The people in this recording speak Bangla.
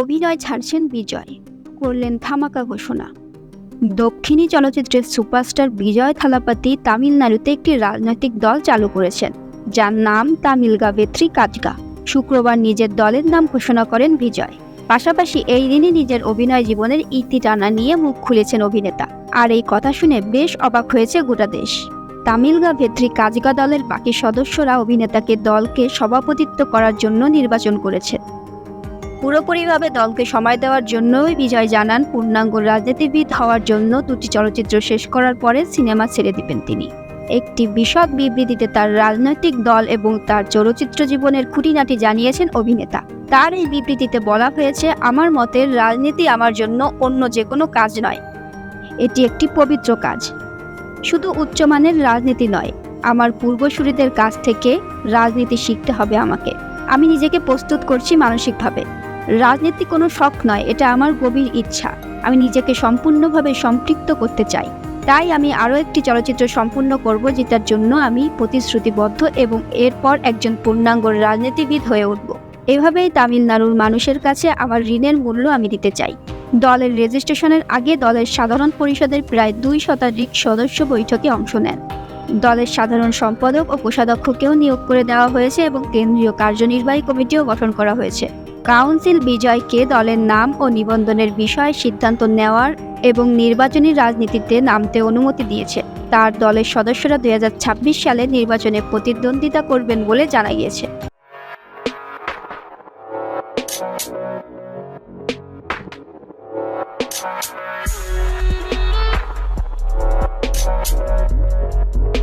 অভিনয় ছাড়ছেন বিজয়। করলেন ধামাকা ঘোষণা। দক্ষিণী চলচ্চিত্রের সুপারস্টার বিজয় থালাপাতি তামিলনাড়ুতে একটি রাজনৈতিক দল চালু করেছেন, যার নাম তামিলগা বেত্রী কাজগা শুক্রবার নিজের দলের নাম ঘোষণা করেন বিজয়। পাশাপাশি এই দিনই নিজের অভিনয় জীবনের ইতি টানা নিয়ে মুখ খুলেছেন অভিনেতা। আর এই কথা শুনে বেশ অবাক হয়েছে গোটা দেশ। তামিলগা ভেত্রী কাজগা দলের বাকি সদস্যরা অভিনেতাকে দলকে সভাপতিত্ব করার জন্য নির্বাচন করেছে পুরোপুরিভাবে দলকে সময় দেওয়ার জন্যই বিজয় জানান পূর্ণাঙ্গ রাজনীতিবিদ হওয়ার জন্য দুটি চলচ্চিত্র শেষ করার পরে সিনেমা ছেড়ে দিবেন তিনি। একটি বিশদ বিবৃতিতে তার রাজনৈতিক দল এবং তার চলচ্চিত্র জীবনের খুঁটিনাটি জানিয়েছেন অভিনেতা। তার এই বিবৃতিতে বলা হয়েছে, আমার মতে রাজনীতি আমার জন্য অন্য যে কোনো কাজ নয়। এটি একটি পবিত্র কাজ। শুধু উচ্চমানের রাজনীতি নয়। আমার পূর্বসূরিদের কাছ থেকে রাজনীতি শিখতে হবে আমাকে। আমি নিজেকে প্রস্তুত করছি মানসিকভাবে। রাজনীতি কোনো শখ নয়, এটা আমার গভীর ইচ্ছা। আমি নিজেকে সম্পূর্ণভাবে সম্পৃক্ত করতে চাই। তাই আমি আরও একটি চলচ্চিত্র সম্পূর্ণ করব, যেটার জন্য আমি প্রতিশ্রুতিবদ্ধ এবং এরপর একজন পূর্ণাঙ্গ রাজনীতিবিদ হয়ে উঠব। এভাবেই তামিলনাড়ুর মানুষের কাছে আমার ঋণের মূল্য আমি দিতে চাই। দলের রেজিস্ট্রেশনের আগে দলের সাধারণ পরিষদের প্রায় দুই শতাধিক সদস্য বৈঠকে অংশ নেন। দলের সাধারণ সম্পাদক ও কোষাধ্যক্ষকেও নিয়োগ করে দেওয়া হয়েছে এবং কেন্দ্রীয় কার্যনির্বাহী কমিটিও গঠন করা হয়েছে। কাউন্সিল বিজয়কে দলের নাম ও নিবন্ধনের বিষয়ে সিদ্ধান্ত নেওয়ার এবং নির্বাচনী রাজনীতিতে নামতে অনুমতি দিয়েছে তার দলের সদস্যরা দু হাজার ছাব্বিশ সালে নির্বাচনে প্রতিদ্বন্দ্বিতা করবেন বলে জানা গিয়েছে Thank you.